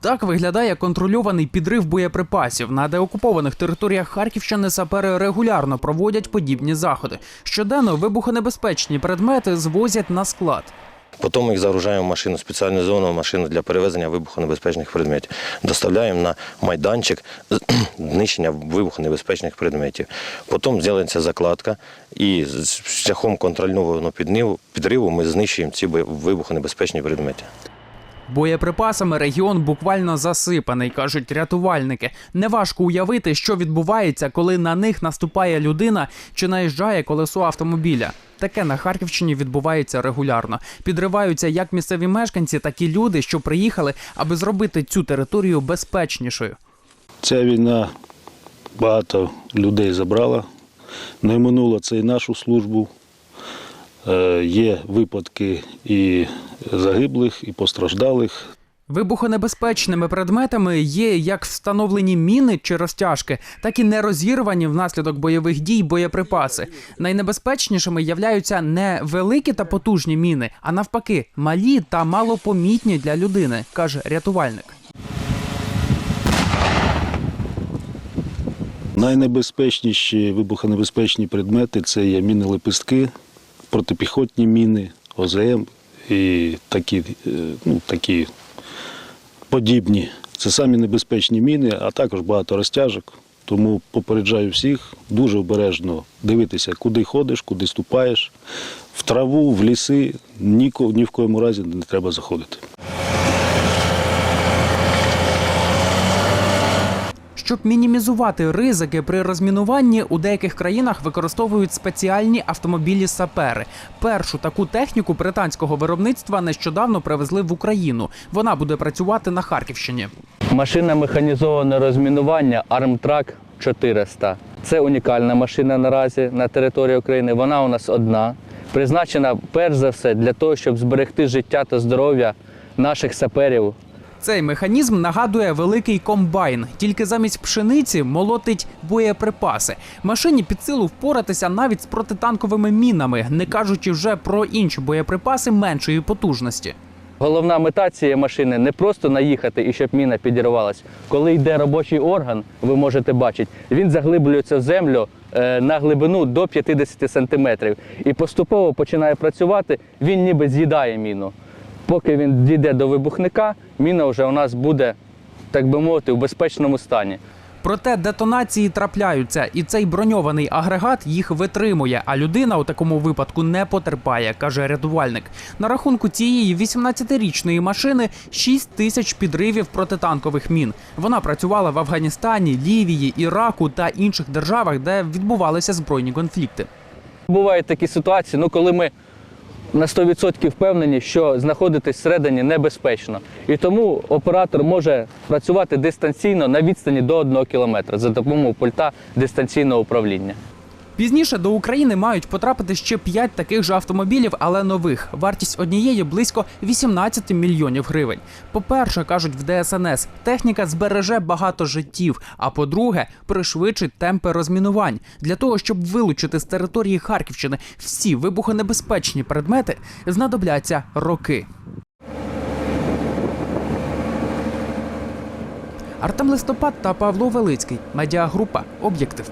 Так виглядає контрольований підрив боєприпасів. На деокупованих територіях Харківщини сапери регулярно проводять подібні заходи. Щоденно вибухонебезпечні предмети звозять на склад. Потім їх загружаємо в машину, спеціальну зону, машину для перевезення вибухонебезпечних предметів. Доставляємо на майданчик знищення вибухонебезпечних предметів. Потім зробиться закладка і шляхом контрольованого підриву ми знищуємо ці вибухонебезпечні предмети. Боєприпасами регіон буквально засипаний, кажуть рятувальники. Неважко уявити, що відбувається, коли на них наступає людина чи наїжджає колесо автомобіля. Таке на Харківщині відбувається регулярно. Підриваються як місцеві мешканці, так і люди, що приїхали, аби зробити цю територію безпечнішою. Ця війна багато людей забрала. Не минула це і нашу службу. Е, Є випадки і загиблих, і постраждалих. Вибухонебезпечними предметами є як встановлені міни чи розтяжки, так і нерозірвані внаслідок бойових дій боєприпаси. Найнебезпечнішими являються не великі та потужні міни, а навпаки, малі та малопомітні для людини, каже рятувальник. Найнебезпечніші вибухонебезпечні предмети це є міни-лепестки, протипіхотні міни, ОЗМ і такі, е, ну, такі подібні. Це самі небезпечні міни, а також багато розтяжок. Тому попереджаю всіх дуже обережно дивитися, куди ходиш, куди ступаєш. В траву, в ліси ні в коєму разі не треба заходити. Щоб мінімізувати ризики при розмінуванні, у деяких країнах використовують спеціальні автомобілі сапери. Першу таку техніку британського виробництва нещодавно привезли в Україну. Вона буде працювати на Харківщині. Машина механізоване розмінування Armtrack 400. Це унікальна машина наразі на території України. Вона у нас одна, призначена перш за все для того, щоб зберегти життя та здоров'я наших саперів. Цей механізм нагадує великий комбайн, тільки замість пшениці молотить боєприпаси. Машині під силу впоратися навіть з протитанковими мінами, не кажучи вже про інші боєприпаси меншої потужності. Головна мета цієї машини не просто наїхати і щоб міна підірвалась. Коли йде робочий орган, ви можете бачити, він заглиблюється в землю е, на глибину до 50 сантиметрів і поступово починає працювати. Він ніби з'їдає міну. Поки він дійде до вибухника, міна вже у нас буде, так би мовити, в безпечному стані. Проте детонації трапляються, і цей броньований агрегат їх витримує. А людина у такому випадку не потерпає, каже рятувальник. На рахунку цієї 18-річної машини 6 тисяч підривів протитанкових мін. Вона працювала в Афганістані, Лівії, Іраку та інших державах, де відбувалися збройні конфлікти. Бувають такі ситуації, ну коли ми на 100% впевнені, що знаходитись всередині небезпечно. І тому оператор може працювати дистанційно на відстані до 1 кілометра за допомогою пульта дистанційного управління. Пізніше до України мають потрапити ще 5 таких же автомобілів, але нових. Вартість однієї близько 18 мільйонів гривень. По-перше, кажуть в ДСНС, техніка збереже багато життів. А по-друге, пришвидшить темпи розмінувань. Для того, щоб вилучити з території Харківщини всі вибухонебезпечні предмети, знадобляться роки. Артем Листопад та Павло Велицький. Медіагрупа Об'єктив.